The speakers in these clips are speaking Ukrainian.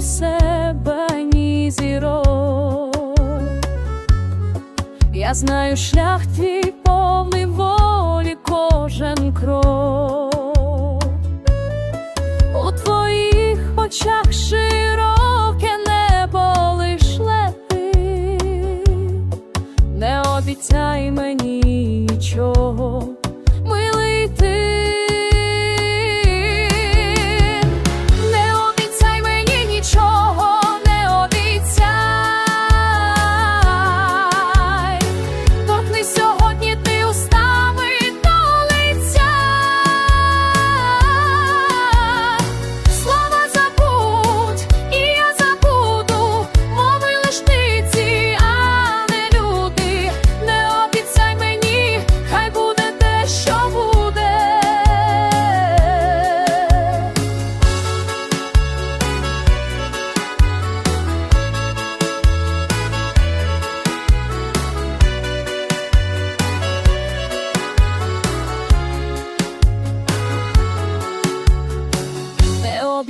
ні себе, ні зірок. Я знаю шлях твій повний волі кожен крок. У твоїх очах широке небо лиш летить. Не обіцяй мені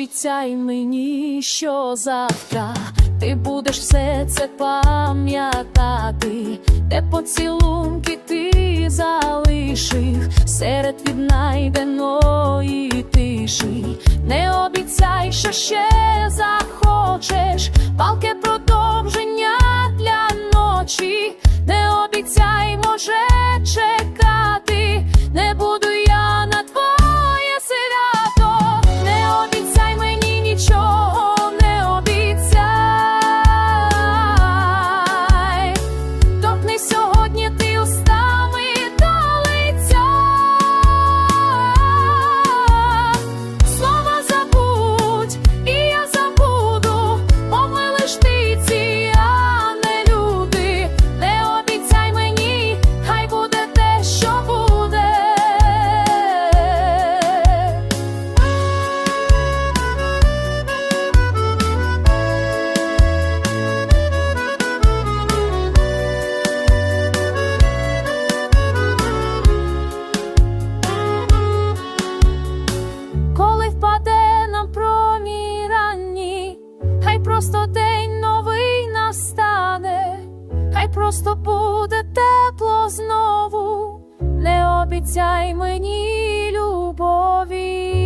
обіцяй мені, що завтра ти будеш все це пам'ятати, де поцілунки ти залишив серед віднайденої тиші. Не обіцяй, що ще захочеш, просто буде тепло знову, не обіцяй мені любові.